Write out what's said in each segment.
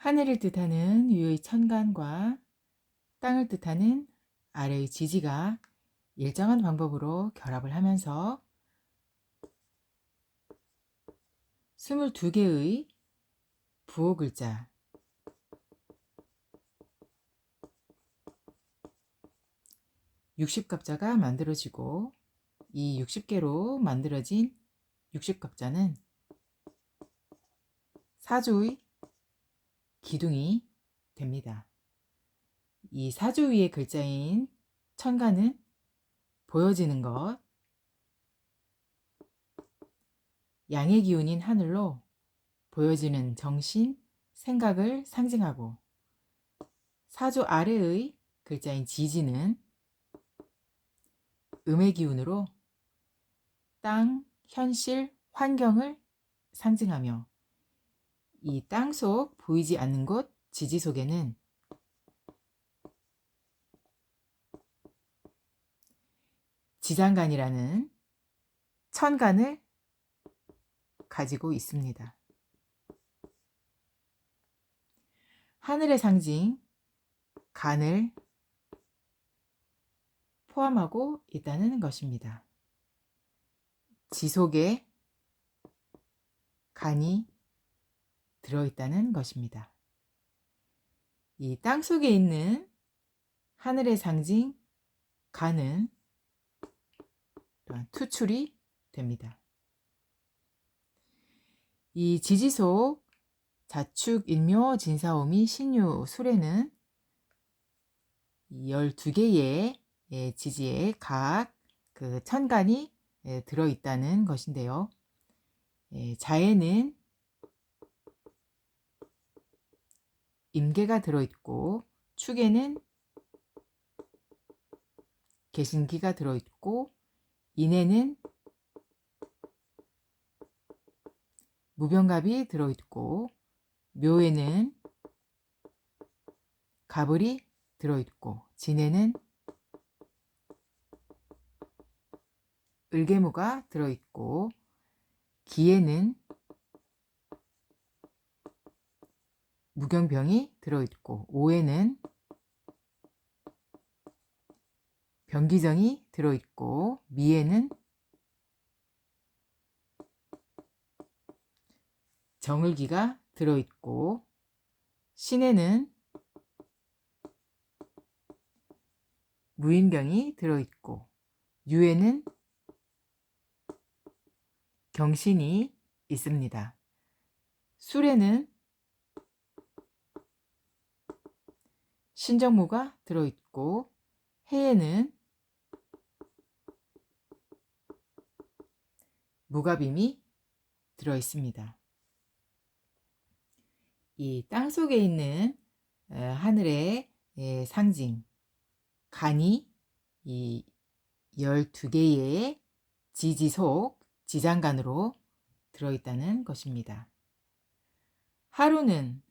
하늘을 뜻하는 위의 천간과 땅을 뜻하는 아래의 지지가 일정한 방법으로 결합을 하면서 22개의 부호 글자. 육십갑자가 만들어지고 이 60개로 만들어진 육십갑자는 사조의 기둥이 됩니다. 이 사조 위의 글자인 천간은 보여지는 것, 양의 기운인 하늘로 보여지는 정신, 생각을 상징하고 사조 아래의 글자인 지지는 음의 기운으로 땅, 현실, 환경을 상징하며 이 땅속 보이지 않는 곳 지지 속에는 지장간이라는 천간을 가지고 있습니다. 하늘의 상징 간을 포함하고 있다는 것입니다. 지속에 간이 들어있다는 것입니다. 이 땅 속에 있는 하늘의 상징 간은 또한 투출이 됩니다. 이 지지속 자축 일묘 진사오미 신유 술에는 12개의 예, 지지에 각 그 천간이 예, 들어있다는 것인데요. 예, 자에는 임계가 들어있고 축에는 개신기가 들어있고 인에는 무병갑이 들어있고 묘에는 가불이 들어있고 진에는 을개무가 들어있고 기에는 무경병이 들어있고 오에는 병기정이 들어있고 미에는 정을기가 들어있고 신에는 무인병이 들어있고 유에는 경신이 있습니다. 술에는 신정무가 들어있고 해에는 무가빔이 들어있습니다. 이 땅 속에 있는 어, 하늘의 예, 상징 간이 이 12개의 지지 속 지장간으로 들어있다는 것입니다. 하루는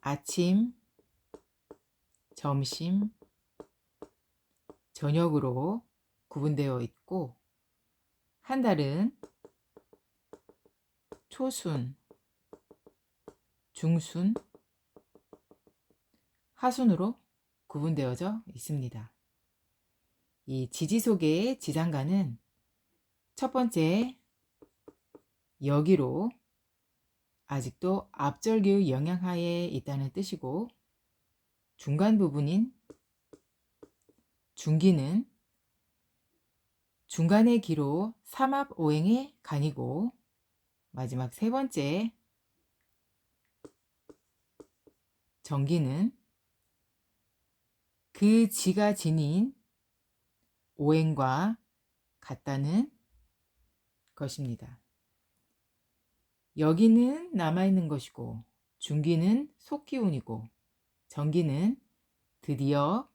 아침, 점심, 저녁으로 구분되어 있고 한 달은 초순, 중순, 하순으로 구분되어져 있습니다. 이 지지 속의 지장간은 첫 번째 여기로 아직도 앞절기의 영향하에 있다는 뜻이고 중간 부분인 중기는 중간의 기로 삼합 오행의 간이고 마지막 세 번째 정기는 그 지가 지닌 오행과 같다는 것입니다. 여기는 남아있는 것이고 중기는 속기운이고 정기는 드디어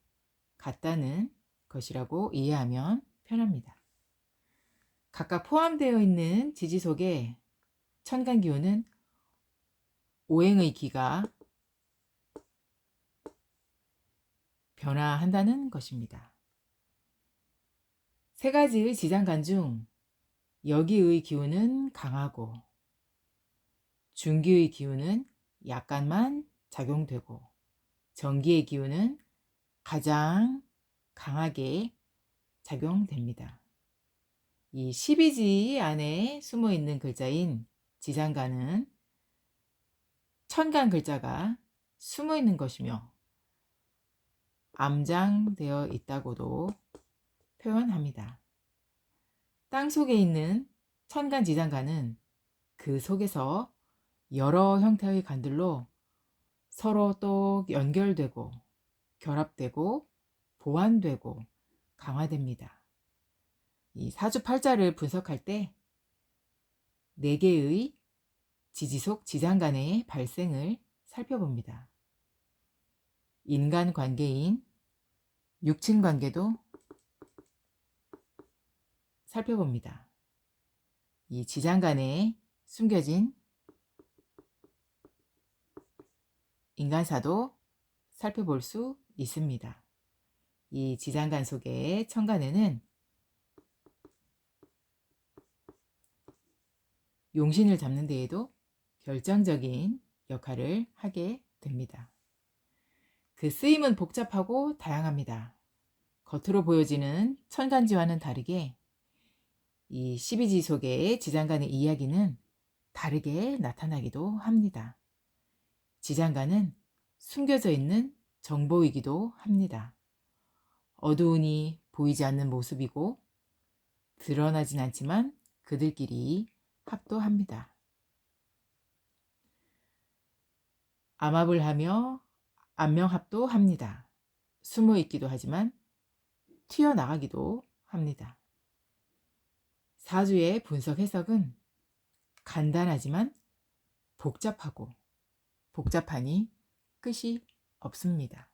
같다는 것이라고 이해하면 편합니다. 각각 포함되어 있는 지지 속에 천간 기운은 오행의 기가 변화한다는 것입니다. 세 가지의 지장간 중 여기의 기운은 강하고 중기의 기운은 약간만 작용되고 전기의 기운은 가장 강하게 작용됩니다. 이 12지 안에 숨어 있는 글자인 지장간은 천간 글자가 숨어 있는 것이며 암장되어 있다고도 표현합니다. 땅 속에 있는 천간 지장간은 그 속에서 여러 형태의 간들로 서로 또 연결되고 결합되고 보완되고 강화됩니다. 이 사주팔자를 분석할 때 네 개의 지지속 지장 간의 발생을 살펴봅니다. 인간 관계인 육친 관계도 살펴봅니다. 이 지장간에 숨겨진 인간사도 살펴볼 수 있습니다. 이 지장간 속의 천간에는 용신을 잡는 데에도 결정적인 역할을 하게 됩니다. 그 쓰임은 복잡하고 다양합니다. 겉으로 보여지는 천간지와는 다르게 이 12지 속의 지장간의 이야기는 다르게 나타나기도 합니다. 지장간은 숨겨져 있는 정보이기도 합니다. 어두우니 보이지 않는 모습이고 드러나진 않지만 그들끼리 합도합니다. 암합을 하며 안명합도 합니다. 숨어 있기도 하지만 튀어나가기도 합니다. 사주의 분석 해석은 간단하지만 복잡하고 복잡하니 끝이 없습니다.